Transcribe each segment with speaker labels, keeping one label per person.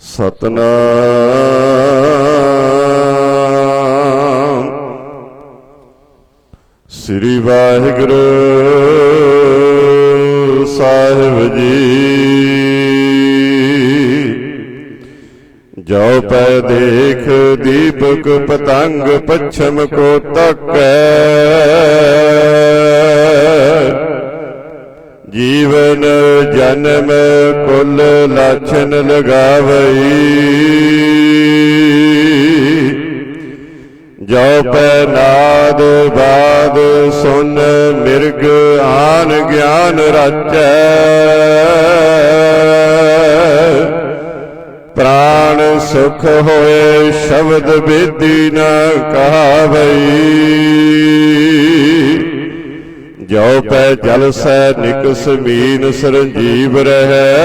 Speaker 1: ਸਤਨਾਮ। ਸ੍ਰੀ ਵਾਹਿਗੁਰੂ ਸਾਹਿਬ ਜੀ। ਜੋ ਪੈ ਦੇਖ ਦੀਪਕ ਪਤੰਗ ਪਛਮ ਕੋ ਤਕੈ। ਜੀਵਨ ਜਨਮ ਕੁਲ ਲਾਛਨ ਲਗਾਵਈ ਜੋ ਪੈ ਨਾਦ ਬਾਦ ਸੁਨ ਮਿਰਗ ਆਨ ਗਿਆਨ ਰਚੈ। ਪ੍ਰਾਣ ਸੁਖ ਹੋਏ ਸ਼ਬਦ ਬੇਦੀ ਨਾ ਕਹਾਵਈ। ਜੋ ਪੈ ਜਲ ਸੈ ਨਿਕਸ ਮੀਨ ਸਰਜੀਵ ਰਹੈ।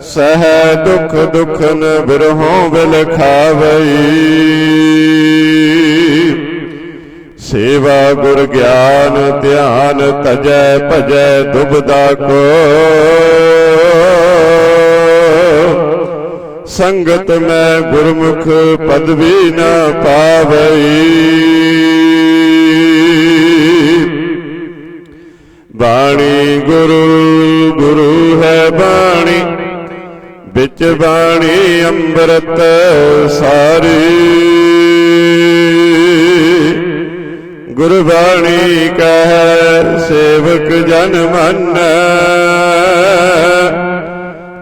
Speaker 1: ਸਹਿ ਦੁਖ ਦੁਖਨ ਬਿਰਹੋਂ ਬਿਲ ਖਾਵਈ। ਸੇਵਾ ਗੁਰ ਗਿਆਨ ਧਿਆਨ ਤਜੈ ਭਜੈ ਦੁਬਦਾ ਕੋ। ਸੰਗਤ ਮੈਂ ਗੁਰਮੁਖ ਪਦਵੀ ਨ ਪਾਵਈ। ਬਾਣੀ ਗੁਰੂ ਗੁਰੂ ਹੈ ਬਾਣੀ। ਵਿੱਚ ਬਾਣੀ ਅੰਮ੍ਰਿਤ ਸਾਰੀ। ਗੁਰਬਾਣੀ ਕਹੈ ਸੇਵਕ ਜਨ ਮੰਨੈ।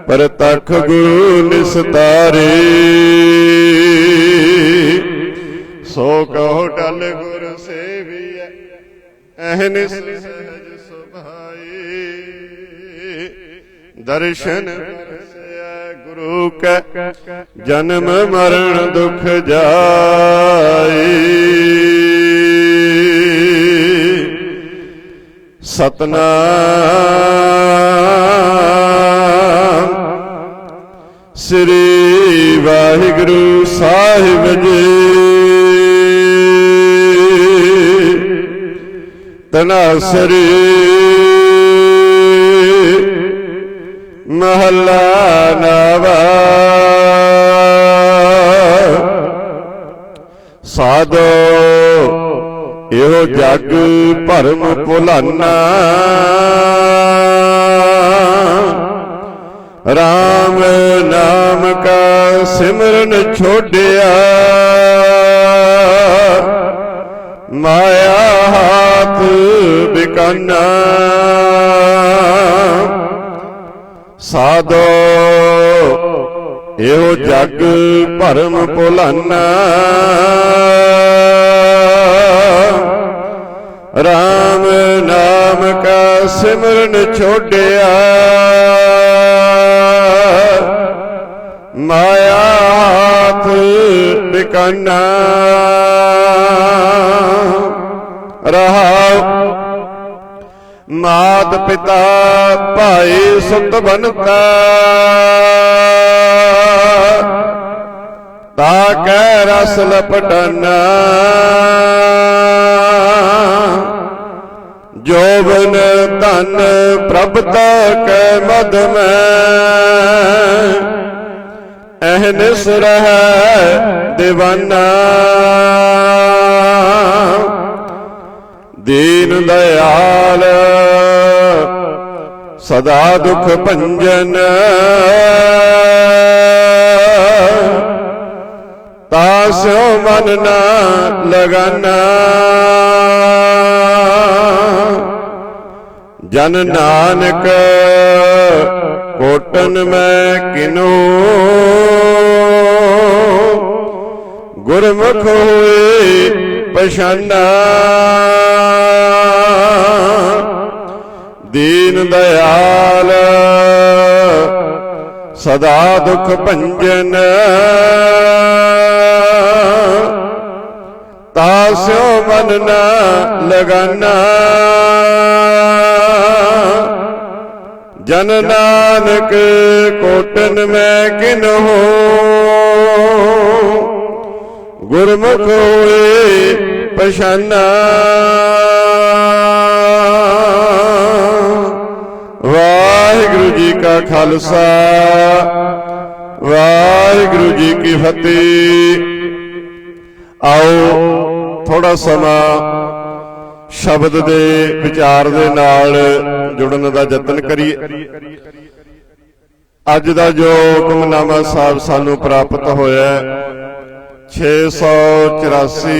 Speaker 1: ਪਰਤਖ ਗੁਰੂ ਨਿਸਤਾਰੇ। ਸੋ ਕਹੋ ਟਲ ਗੁਰ ਸੇਵੀਐ ਅਹਨਿਸ ਦਰਸ਼ਨ ਗੁਰੂ ਕੈ ਜਨਮ ਮਰਨ ਦੁਖ ਜਾਈ। ਸਤਨਾਮ ਸ੍ਰੀ ਵਾਹਿਗੁਰੂ ਸਾਹਿਬ ਜੀ। ਤਨਾਸਰੀ ਮਹੱਲਾ ਨਵਾ। ਸਾਧੋ ਇਹੋ ਜਗ ਭਰਮ ਭੁਲਾਨਾ। RAM ਨਾਮ ਕਾ ਸਿਮਰਨ ਛੋੜਿਆ। ਮਾਇਆ ਸਾਧੋ ਇਹੋ ਜੱਗ ਭਰਮ ਭੁਲਾਨਾ। RAM ਨਾਮ ਕਾ ਸਿਮਰਨ ਛੋੜਿਆ। ਮਾਇਆ ਹਾਥ ਬਿਕਾਨਾ ਰਹਾਉ ਮਾਤ ਪਿਤਾ ਭਾਈ ਸੁਤ ਬਨਤਾ ਤਾ ਕੈ ਰਸ ਲਪਟਨਾ। ਜੋਬਨ ਧਨ ਪ੍ਰਭ ਤਾ ਕੈ ਮਦ ਮੈਂ। ਅਹਨਿਸ ਰਹਿ دیਵਾਨਾ ਦੀਨ ਦਇਆਲ, ਸਦਾ ਦੁਖ ਭੰਜਨ। ਤਾਸਿਓ ਮਨ ਨਾ ਲਗਾਨਾ। ਜਨ ਨਾਨਕ ਕੋਟਨ ਮੈਂ ਕਿਨੋ। ਗੁਰਮੁਖ ਹੋਏ ਪਛਾਨਾ। ਦੀਨ ਦਇਆਲ। ਸਦਾ ਦੁਖ ਭੰਜਨ। ਤਾਸਿਓ ਮਨ ਨਾ ਲਗਾਨਾ। ਜਨ ਨਾਨਕ ਕੋਟਨ ਮੈਂ ਕਿਨਹੋ ਗੁਰਮੁਖ ਹੋਏ ਪਛਾਨਾ। ਵਾਹਿਗੁਰੂ ਜੀ ਕਾ ਖਾਲਸਾ ਵਾਹਿਗੁਰੂ ਜੀ ਕੀ ਫਤਿਹ। ਆਓ ਥੋੜਾ ਸਮਾਂ ਸ਼ਬਦ ਦੇ ਵਿਚਾਰ ਦੇ ਨਾਲ ਜੁੜਨ ਦਾ ਯਤਨ ਕਰੀਏ। ਅੱਜ ਦਾ ਜੋ ਹੁਕਮਨਾਮਾ ਸਾਹਿਬ ਸਾਨੂੰ ਪ੍ਰਾਪਤ ਹੋਇਆ ਹੈ, 684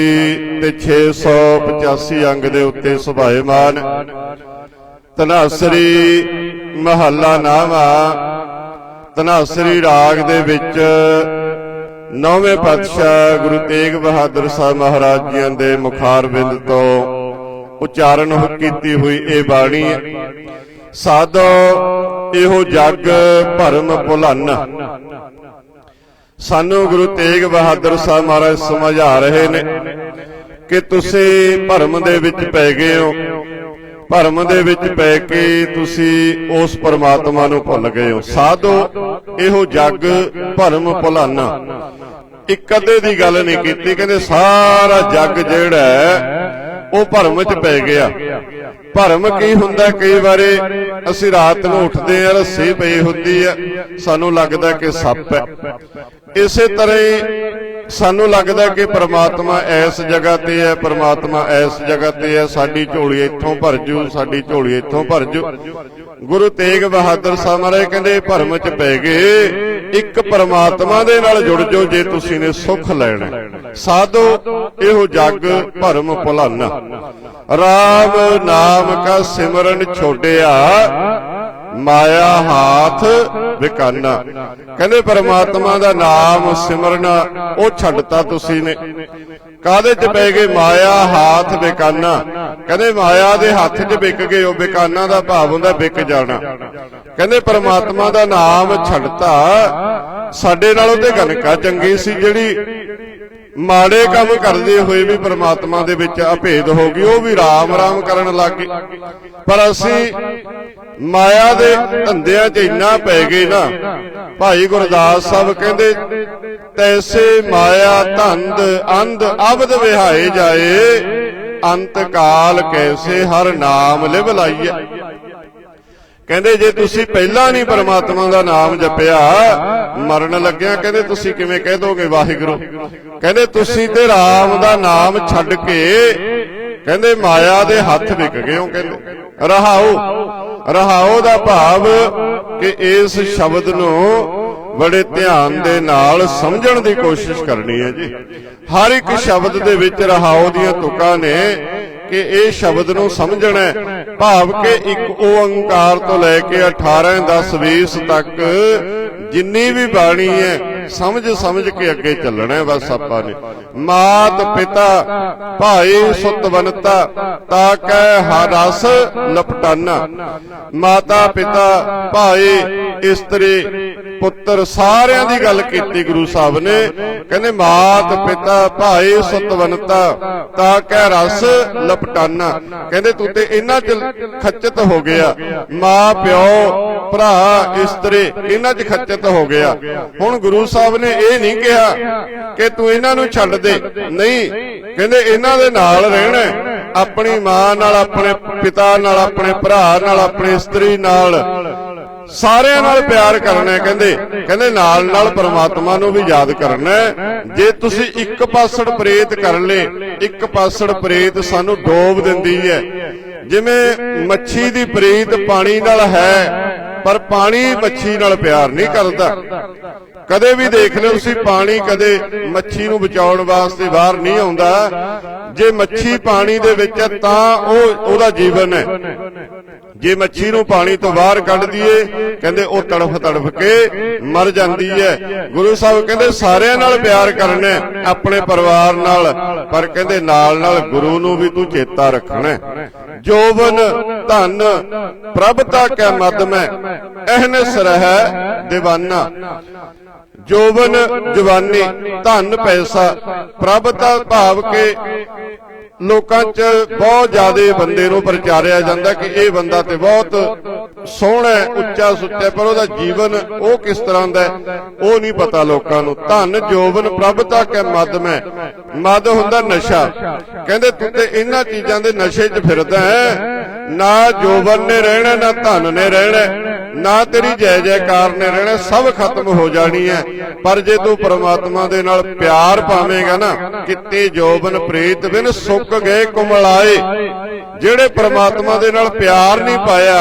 Speaker 1: ਤੇ 685 ਅੰਗ ਦੇ ਉੱਤੇ ਸੁਭਾਏਮਾਨ ਤਨਾਸਰੀ ਮਹੱਲਾ ਨਾਵਾ ਤਨਾਸਰੀ ਰਾਗ ਦੇ ਵਿੱਚ ਨੌਵੇਂ ਪਾਤਸ਼ਾਹ ਗੁਰੂ ਤੇਗ ਬਹਾਦਰ ਸਾਹਿਬ ਮਹਾਰਾਜ ਜੀਆਂ ਦੇ ਮੁਖਾਰਬਿੰਦ ਤੋਂ ਉਚਾਰਨ ਕੀਤੀ ਹੋਈ ਇਹ ਬਾਣੀ ਹੈ ਸਾਧੋ ਇਹੋ ਜੱਗ ਭਰਮ ਭੁਲਨ। ਸਾਨੂੰ ਗੁਰੂ ਤੇਗ ਬਹਾਦਰ ਸਾਹਿਬ ਮਹਾਰਾਜ ਸਮਝਾ ਰਹੇ ਨੇ ਕਿ ਤੁਸੀਂ ਭਰਮ ਦੇ ਵਿੱਚ ਪੈ ਗਏ ਹੋ। ਭਰਮ ਦੇ ਵਿੱਚ ਪੈ ਕੇ ਤੁਸੀਂ ਉਸ ਪਰਮਾਤਮਾ ਨੂੰ ਭੁੱਲ ਗਏ ਹੋ। ਸਾਧੋ ਇਹੋ ਜਗ ਭਰਮ ਭੁਲਾਨਾ। ਇੱਕ ਅੱਧੇ ਦੀ ਗੱਲ ਨਹੀਂ ਕੀਤੀ ਕਹਿੰਦੇ ਸਾਰਾ ਜੱਗ ਜਿਹੜਾ ਉਹ ਭਰਮ 'ਚ ਪੈ ਗਿਆ। ਭਰਮ ਕੀ ਹੁੰਦਾ? ਕਈ ਵਾਰੀ ਅਸੀਂ ਰਾਤ ਨੂੰ ਉੱਠਦੇ ਆ ਰੱਸੀ ਪਈ ਹੁੰਦੀ ਆ ਸਾਨੂੰ ਲੱਗਦਾ ਕਿ ਸੱਪ ਹੈ ਇਸੇ ਤਰ੍ਹਾਂ ਹੀ ਸਾਨੂੰ ਲੱਗਦਾ ਕਿ ਪ੍ਰਮਾਤਮਾ ਇਸ ਜਗ੍ਹਾ ਤੇ ਹੈ, ਪ੍ਰਮਾਤਮਾ ਇਸ ਜਗ੍ਹਾ ਤੇ ਹੈ। ਸਾਡੀ ਝੋਲੀ ਇੱਥੋਂ ਭਰ ਜੂ, ਸਾਡੀ ਝੋਲੀ ਇੱਥੋਂ ਭਰ ਜੂ। ਗੁਰੂ ਤੇਗ ਬਹਾਦਰ ਸਾਹਿਬ ਮਹਾਰਾਜ ਕਹਿੰਦੇ, ਭਰਮ 'ਚ ਪੈ ਗਏ, ਇੱਕ ਪਰਮਾਤਮਾ ਦੇ ਨਾਲ ਜੁੜ ਜਾਓ ਜੇ ਤੁਸੀਂ ਨੇ ਸੁੱਖ ਲੈਣਾ ਸਾਧੋ, ਇਹੋ ਜਗ ਭਰਮ ਭੁਲਾਨਾ। RAM ਨਾਮ ਕਾ ਸਿਮਰਨ ਛੋਡਿਆ ਮਾਇਆ ਹਾਥ ਵਿਕਾਨਾ। ਕਹਿੰਦੇ ਪਰਮਾਤਮਾ ਦਾ ਨਾਮ ਸਿਮਰਨਾ, ਉਹ ਛੱਡਤਾ ਤੁਸੀਂ ਨੇ। ਕਾਦੇ ਚ ਪੈ ਗਏ? ਮਾਇਆ ਹਾਥ ਵਿਕਾਨਾ। ਕਹਿੰਦੇ ਮਾਇਆ ਦੇ ਹੱਥ 'ਚ ਵਿਕ ਗਏ, ਉਹ ਵਿਕਾਨਾ ਦਾ ਭਾਵ ਹੁੰਦਾ ਵਿਕ ਜਾਣਾ। ਕਹਿੰਦੇ ਪਰਮਾਤਮਾ ਦਾ ਨਾਮ ਛੱਡਤਾ। ਸਾਡੇ ਨਾਲੋਂ ਤੇ ਗਨਕਾ ਚੰਗੀ ਸੀ ਜਿਹੜੀ ਮਾੜੇ ਕੰਮ ਕਰਦੇ ਹੋਏ ਵੀ ਪ੍ਰਮਾਤਮਾ ਦੇ ਵਿੱਚ ਅਭੇਦ ਹੋ ਗਈ, ਉਹ ਵੀ ਰਾਮ ਰਾਮ ਕਰਨ ਲੱਗ ਗਏ। ਪਰ ਅਸੀਂ ਮਾਇਆ ਦੇ ਧੰਦਿਆਂ 'ਚ ਇੰਨਾ ਪੈ ਗਏ ਨਾ, ਭਾਈ ਗੁਰਦਾਸ ਸਾਹਿਬ ਕਹਿੰਦੇ, ਤੈਸੇ ਮਾਇਆ ਧੰਦ ਅੰਧ ਅਬਦ ਵਿਹਾਏ ਜਾਏ ਅੰਤ ਕਾਲ ਕੈਸੇ ਹਰ ਨਾਮ ਲਿਵ ਲਾਈਏ ਕਹਿੰਦੇ ਜੇ ਤੁਸੀਂ ਪਹਿਲਾਂ ਨਹੀਂ ਪਰਮਾਤਮਾ ਦਾ ਨਾਮ ਜਪਿਆ, ਮਰਨ ਲੱਗਿਆ ਕਹਿੰਦੇ ਤੁਸੀਂ ਕਿਵੇਂ ਕਹਿ ਦੋਗੇ ਵਾਹਿਗੁਰੂ? ਕਹਿੰਦੇ ਤੁਸੀਂ ਤੇ ਰਾਮ ਦਾ ਨਾਮ ਛੱਡ ਕੇ ਕਹਿੰਦੇ ਮਾਇਆ ਦੇ ਹੱਥ ਵਿਕ ਗਏ ਹੋ ਕਹਿੰਦੇ। ਰਹਾਓ ਰਹਾਓ ਦਾ ਭਾਵ ਕਿ ਇਸ ਸ਼ਬਦ ਨੂੰ ਬੜੇ ਧਿਆਨ ਦੇ ਨਾਲ ਸਮਝਣ ਦੀ ਕੋਸ਼ਿਸ਼ ਕਰਨੀ ਹੈ ਜੀ। ਹਰ ਇੱਕ ਸ਼ਬਦ ਦੇ ਵਿੱਚ ਰਹਾਓ ਦੀਆਂ ਤੁਕਾਂ ਨੇ ਕਿ ਇਹ ਸ਼ਬਦ ਨੂੰ ਸਮਝਣਾ ਹੈ। ਭਾਵ ਕਿ ਇੱਕ ਓੰਕਾਰ ਤੋਂ ਲੈ ਕੇ 18 10 20 ਤੱਕ ਜਿੰਨੀ ਵੀ ਬਾਣੀ ਹੈ, ਸਮਝ ਸਮਝ ਕੇ ਅੱਗੇ ਚੱਲਣਾ ਹੈ ਬਸ ਆਪਾਂ ਨੇ ਮਾਤ ਪਿਤਾ ਭਾਈ ਸੁਤਵਨਤਾ ਤਾ ਕੈ ਹਰਸ ਲਪਟਾਨਾ ਮਾਤਾ ਪਿਤਾ ਭਾਈ ਇਸਤਰੀ ਪੁੱਤਰ ਸਾਰਿਆਂ ਦੀ ਗੱਲ ਕੀਤੀ ਗੁਰੂ ਸਾਹਿਬ ਨੇ। ਕਹਿੰਦੇ, ਮਾਤ ਪਿਤਾ ਭਾਈ ਸਤਵੰਤਾ, ਤਾ ਕੈ ਰਸ ਲਪਟਾਨਾ। ਕਹਿੰਦੇ, ਤੂੰ ਤੇ ਇਹਨਾਂ ਚ ਖੱਚਤ ਹੋ ਗਿਆ। ਮਾਂ, ਪਿਓ, ਭਰਾ ਇਸਤਰੀ ਇਹਨਾਂ ਚ ਖੱਚਤ ਹੋ ਗਿਆ। ਹੁਣ ਗੁਰੂ ਸਾਹਿਬ ਨੇ ਇਹ ਨਹੀਂ ਕਿਹਾ ਕਿ ਤੂੰ ਇਹਨਾਂ ਨੂੰ ਛੱਡ ਦੇ। ਨਹੀਂ, ਕਹਿੰਦੇ, ਇਹਨਾਂ ਦੇ ਨਾਲ ਰਹਿਣਾ। ਆਪਣੀ ਮਾਂ ਨਾਲ, ਆਪਣੇ ਪਿਤਾ ਨਾਲ, ਆਪਣੇ ਭਰਾ ਨਾਲ, ਆਪਣੇ ਇਸਤਰੀ ਨਾਲ। ਸਾਰਿਆਂ ਨਾਲ ਪਿਆਰ ਕਰਨਾ ਕਹਿੰਦੇ। ਕਹਿੰਦੇ ਨਾਲ ਨਾਲ ਪਰਮਾਤਮਾ ਨੂੰ ਵੀ ਯਾਦ ਕਰਨਾ। ਜੇ ਤੁਸੀਂ ਇੱਕ ਪਾਸੜ ਪ੍ਰੇਤ ਕਰ ਲੇ ਇੱਕ ਪਾਸੜ ਪ੍ਰੇਤ ਸਾਨੂੰ ਡੋਬ ਦਿੰਦੀ ਹੈ। ਜਿਵੇਂ ਮੱਛੀ ਦੀ ਪ੍ਰੀਤ ਪਾਣੀ ਨਾਲ ਹੈ ਪਰ ਪਾਣੀ ਮੱਛੀ ਨਾਲ ਪਿਆਰ ਨਹੀਂ ਕਰਦਾ। ਕਦੇ ਵੀ ਦੇਖ ਲਿਓ ਤੁਸੀਂ ਪਾਣੀ ਕਦੇ ਮੱਛੀ ਨੂੰ ਬਚਾਉਣ ਵਾਸਤੇ ਬਾਹਰ ਨਹੀਂ ਆਉਂਦਾ। ਜੇ ਮੱਛੀ ਪਾਣੀ ਦੇ ਵਿੱਚ ਹੈ ਤਾਂ ਉਹ ਉਹਦਾ ਜੀਵਨ ਹੈ। ਜੇ ਮੱਛੀ ਨੂੰ ਪਾਣੀ ਤੋਂ ਬਾਹਰ ਕੱਢ ਦਈਏ, ਕਹਿੰਦੇ ਉਹ ਤੜਫ ਤੜਫ ਕੇ ਮਰ ਜਾਂਦੀ ਹੈ। ਗੁਰੂ ਸਾਹਿਬ ਕਹਿੰਦੇ ਸਾਰਿਆਂ ਨਾਲ ਪਿਆਰ ਕਰਨਾ ਆਪਣੇ ਪਰਿਵਾਰ ਨਾਲ, ਪਰ ਕਹਿੰਦੇ ਨਾਲ ਨਾਲ ਗੁਰੂ ਨੂੰ ਵੀ ਤੂੰ ਚੇਤਾ ਰੱਖਣਾ ਜੋਵਨ ਜੋਬਨ ਧਨ ਪ੍ਰਭਤਾ ਕੈ ਮਦਮ ਹੈ ਅਹਨਸ ਰਹਿ ਦੀਵਾਨਾ। ਜੋਬਨ ਜਵਾਨੀ, ਧਨ ਪੈਸਾ ਪ੍ਰਭਤਾ ਭਾਵ ਕੇ ਲੋਕਾਂ 'ਚ ਬਹੁਤ ਜ਼ਿਆਦਾ ਬੰਦੇ ਨੂੰ ਪ੍ਰਚਾਰਿਆ ਜਾਂਦਾ ਕਿ ਇਹ ਬੰਦਾ ਤੇ ਬਹੁਤ ਸੋਹਣਾ ਉੱਚਾ ਸੁੱਚਾ ਪਰ ਉਹਦਾ ਜੀਵਨ ਉਹ ਕਿਸ ਤਰ੍ਹਾਂ ਦਾ ਉਹ ਨਹੀਂ ਪਤਾ ਲੋਕਾਂ ਨੂੰ। ਧਨ ਜੋਬਨ ਤੱਕ ਹੈ ਮਦ ਮੈਂ। ਮਦ ਹੁੰਦਾ ਨਸ਼ਾ। ਕਹਿੰਦੇ ਤੂੰ ਤੇ ਇਹਨਾਂ ਚੀਜ਼ਾਂ ਦੇ ਨਸ਼ੇ 'ਚ ਫਿਰਦਾ ਹੈ। ਨਾ ਜੋਬਨ ਨੇ ਰਹਿਣਾ, ਨਾ ਧਨ ਨੇ ਰਹਿਣਾ। ਨਾ ਤੇਰੀ ਜੈ ਜੈਕਾਰ ਨੇ ਰਹਿਣਾ, ਸਭ ਖਤਮ ਹੋ ਜਾਣੀ ਹੈ। ਪਰ ਜੇ ਤੂੰ ਪ੍ਰਮਾਤਮਾ ਦੇ ਨਾਲ ਪਿਆਰ ਪਾਵੇਂਗਾ ਨਾ, ਕਿਤੇ ਜੋਬਨ ਪ੍ਰੀਤ ਬਿਨ ਸੁੱਕ ਗਏ ਕੁਮਲਾਏ। ਜਿਹੜੇ ਪ੍ਰਮਾਤਮਾ ਦੇ ਨਾਲ ਪਿਆਰ ਨਹੀਂ ਪਾਇਆ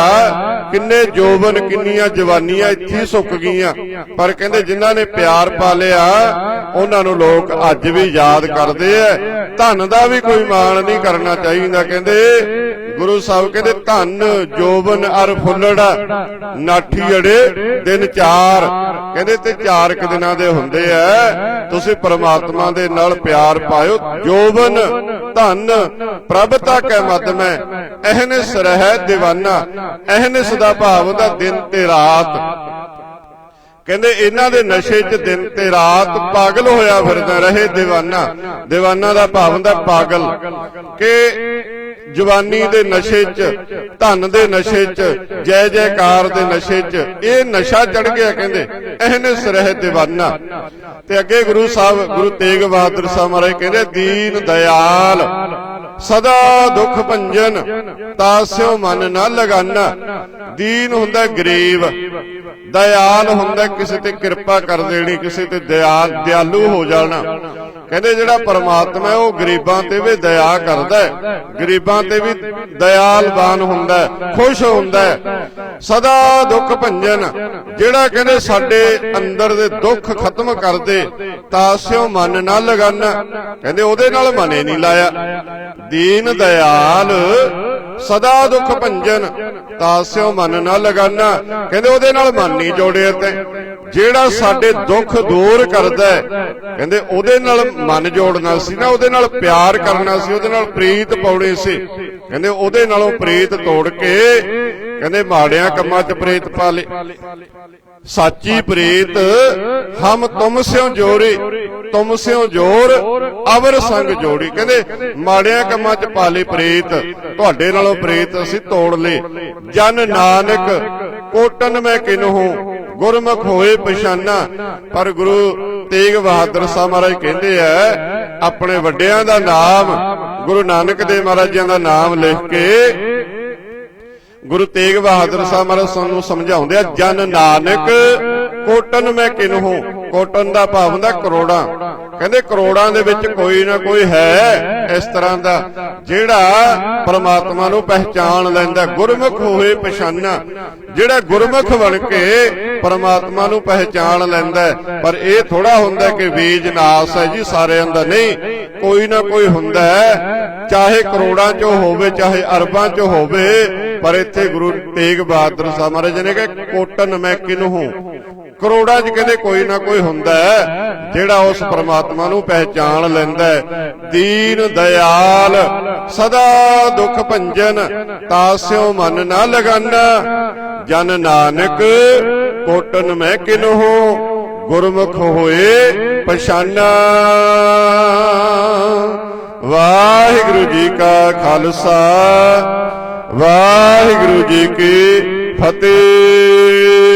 Speaker 1: ਕਿੰਨੇ ਜੋਬਨ ਕਿੰਨੀਆਂ ਜਵਾਨੀਆਂ ਇੱਥੇ ਸੁੱਕ ਗਈਆਂ। ਪਰ ਕਹਿੰਦੇ ਜਿਨ੍ਹਾਂ ਨੇ ਪਿਆਰ ਪਾ ਲਿਆ ਉਹਨਾਂ ਨੂੰ ਲੋਕ ਅੱਜ ਵੀ ਯਾਦ ਕਰਦੇ ਐ ਧਨ ਦਾ ਵੀ ਕੋਈ ਮਾਣ ਨਹੀਂ ਕਰਨਾ ਚਾਹੀਦਾ ਕਹਿੰਦੇ ਗੁਰੂ ਸਾਹਿਬ ਕਹਿੰਦੇ ਧਨ ਜੋਬਨ ਅਰ ਫੁੱਲੜਾ ਨਾਠੀ ਅੜੇ ਦਿਨ ਚਾਰ। ਕਹਿੰਦੇ ਤੇ ਚਾਰ ਕੁ ਦਿਨਾਂ ਦੇ ਹੁੰਦੇ ਐ ਤੁਸੀਂ ਪ੍ਰਮਾਤਮਾ ਦੇ ਨਾਲ ਪਿਆਰ ਪਾਇਓ। ਜੋਬਨ ਧਨ ਪ੍ਰਭਤਾ ਕੈ ਮਦਮ ਹੈ ਅਹਨਿਸ ਰਹਿ ਦੀਵਾਨਾ, ਅਹਨਿਸ ਦਾ ਭਾਵ ਹੁੰਦਾ ਦਿਨ ਤੇ ਰਾਤ। ਕਹਿੰਦੇ ਇਹਨਾਂ ਦੇ ਨਸ਼ੇ 'ਚ ਦਿਨ ਤੇ ਰਾਤ ਪਾਗਲ ਹੋਇਆ ਫਿਰਦਾ, ਰਹੇ دیਵਾਨਾ دیਵਾਨਾ ਦਾ ਭਾਵ ਹੁੰਦਾ ਪਾਗਲ। ਕਿ ਜਵਾਨੀ ਦੇ ਨਸ਼ੇ 'ਚ, ਧਨ ਦੇ ਨਸ਼ੇ 'ਚ, ਜੈ ਜੈਕਾਰ ਦੇ ਨਸ਼ੇ 'ਚ, ਇਹ ਨਸ਼ਾ ਚੜ ਗਿਆ ਕਹਿੰਦੇ ਇਹਨੇ ਸਰਹਿ دیਵਾਨਾ ਤੇ ਅੱਗੇ ਗੁਰੂ ਸਾਹਿਬ, ਗੁਰੂ ਤੇਗ ਬਹਾਦਰ ਸਾਹਿਬ ਮਹਾਰਾਜ ਕਹਿੰਦੇ, ਦੀਨ ਦਇਆਲ, ਸਦਾ ਦੁੱਖ ਭੰਜਨ ਤਾਸਿਓ ਮਨ ਨਾ ਲਗਾਨਾ। ਦੀਨ ਹੁੰਦਾ ਗਰੀਬ, ਦਇਆਲ ਹੁੰਦਾ ਕਿਸੇ ਤੇ ਕਿਰਪਾ ਕਰ ਦੇਣੀ, ਕਿਸੇ ਤੇ ਦਿਆਲ ਦਿਆਲੂ ਹੋ ਜਾਣਾ। ਕਹਿੰਦੇ ਜਿਹੜਾ ਪਰਮਾਤਮਾ ਹੈ ਉਹ ਗਰੀਬਾਂ ਤੇ ਵੀ ਦਇਆ ਕਰਦਾ ਹੈ। ਗਰੀਬਾਂ ਤੇ ਵੀ ਦਇਆਲਵਾਨ ਹੁੰਦਾ ਹੈ। ਖੁਸ਼ ਹੁੰਦਾ ਹੈ। ਸਦਾ ਦੁੱਖ ਭੰਜਨ। ਜਿਹੜਾ ਕਹਿੰਦੇ ਸਾਡੇ ਅੰਦਰ ਦੇ ਦੁੱਖ ਖਤਮ ਕਰ ਦੇ ਤਾਸਿਓ ਮਨ ਨਾ ਲਗਾਨਾ। ਕਹਿੰਦੇ ਉਹਦੇ ਨਾਲ ਮਨੇ ਨਹੀਂ ਲਾਇਆ। ਦੀਨ ਦਇਆਲ ਸਦਾ ਦੁੱਖ ਭੰਜਨ। ਤਾਸਿਓ ਮਨ ਨਾ ਲਗਾਨਾ। ਕਹਿੰਦੇ ਉਹਦੇ ਨਾਲ ਮਨ ਨਹੀਂ ਜੋੜਿਆ ਤੇ। ਜਿਹੜਾ ਸਾਡੇ ਦੁੱਖ ਦੂਰ ਕਰਦਾ ਹੈ, ਕਹਿੰਦੇ ਉਹਦੇ ਨਾਲ ਮਨ ਜੋੜਨਾ ਸੀ ਨਾ, ਉਹਦੇ ਨਾਲ ਪਿਆਰ ਕਰਨਾ ਸੀ, ਉਹਦੇ ਨਾਲ ਪ੍ਰੀਤ ਪਾਉਣੀ ਸੀ। ਕਹਿੰਦੇ ਉਹਦੇ ਨਾਲੋਂ ਪ੍ਰੀਤ ਤੋੜ ਕੇ, ਕਹਿੰਦੇ ਮਾੜਿਆਂ ਕੰਮਾਂ 'ਚ ਪ੍ਰੀਤ ਪਾ ਲੇ। ਸਾਚੀ ਪ੍ਰੀਤ ਹਮ ਤੁਮ ਸਿਓ ਜੋਰੀ ਤੁਮ ਸਿਓ ਜੋਰ ਅਵਰ ਸੰਗ ਜੋੜੀ। ਕਹਿੰਦੇ ਮਾੜਿਆਂ ਕੰਮਾਂ 'ਚ ਪਾ ਲਈ ਪ੍ਰੀਤ ਤੁਹਾਡੇ ਨਾਲੋਂ ਪ੍ਰੀਤ ਅਸੀਂ ਤੋੜ ਲੇ ਜਨ ਨਾਨਕ ਕੋਟਨ ਮੈਂ ਕਿਨਹੂ ਗੁਰਮੁਖ ਹੋਏ ਪਛਾਨਾ। ਪਰ ਗੁਰੂ ਤੇਗ ਬਹਾਦਰ ਸਾਹਿਬ ਮਹਾਰਾਜ ਕਹਿੰਦੇ ਆ ਆਪਣੇ ਵੱਡਿਆਂ ਦਾ ਨਾਮ ਗੁਰੂ ਨਾਨਕ ਦੇਵ ਮਹਾਰਾਜਾਂ ਦਾ ਨਾਮ ਲਿਖ ਕੇ ਗੁਰੂ ਤੇਗ ਬਹਾਦਰ ਸਾਹਿਬ ਮਹਾਰਾਜ ਸਾਨੂੰ ਸਮਝਾਉਂਦੇ ਆ ਜਨ ਨਾਨਕ ਕੋਟਨ ਮੈਂ ਕਿਨਹੂ ਕੋਟਨ ਦਾ ਭਾਵ ਹੁੰਦਾ ਕਰੋੜਾਂ। ਕਹਿੰਦੇ ਕਰੋੜਾਂ ਦੇ ਵਿੱਚ ਕੋਈ ਨਾ ਕੋਈ ਹੈ ਇਸ ਤਰ੍ਹਾਂ ਦਾ ਜਿਹੜਾ ਪ੍ਰਮਾਤਮਾ ਨੂੰ ਪਹਿਚਾਨ ਲੈਂਦਾ ਗੁਰਮੁਖ ਹੋਏ ਪਛਾਨਾ। ਜਿਹੜਾ ਗੁਰਮੁਖ ਬਣ ਕੇ ਪ੍ਰਮਾਤਮਾ ਨੂੰ ਪਹਿਚਾਨ ਲੈਂਦਾ। ਪਰ ਇਹ ਥੋੜਾ ਹੁੰਦਾ ਕਿ ਬੀਜ ਨਾਸ ਹੈ ਜੀ ਸਾਰਿਆਂ ਦਾ। ਨਹੀਂ ਕੋਈ ਨਾ ਕੋਈ ਹੁੰਦਾ ਚਾਹੇ ਕਰੋੜਾਂ ਚੋਂ ਹੋਵੇ ਚਾਹੇ ਅਰਬਾਂ ਚੋਂ ਹੋਵੇ ਪਰ ਇੱਥੇ ਗੁਰੂ ਤੇਗ ਬਹਾਦਰ ਸਾਹਿਬ ਮਹਾਰਾਜ ਨੇ ਕਿਹਾ ਕੋਟਨ ਮੈਂ ਕਿਨਹੂ ਕਰੋੜਾਂ 'ਚ ਕਹਿੰਦੇ ਕੋਈ ਨਾ ਕੋਈ ਹੁੰਦਾ ਜਿਹੜਾ ਉਸ ਪ੍ਰਮਾਤਮਾ ਨੂੰ ਪਹਿਚਾਣ ਲੈਂਦਾ ਹੈ। ਦੀਨ ਦਇਆਲ, ਸਦਾ ਦੁੱਖ ਭੰਜਨ ਤਾਸਿਓ ਮਨ ਨਾ ਲਗਾਨਾ। ਜਨ ਨਾਨਕ ਕੋਟਨ ਮੈਂ ਕਿਨਹੂ ਗੁਰਮੁਖ ਹੋਏ ਪਛਾਨਾ। ਵਾਹਿਗੁਰੂ ਜੀ ਕਾ ਖਾਲਸਾ। ਵਾਹਿਗੁਰੂ ਜੀ ਕੀ ਫਤਿਹ।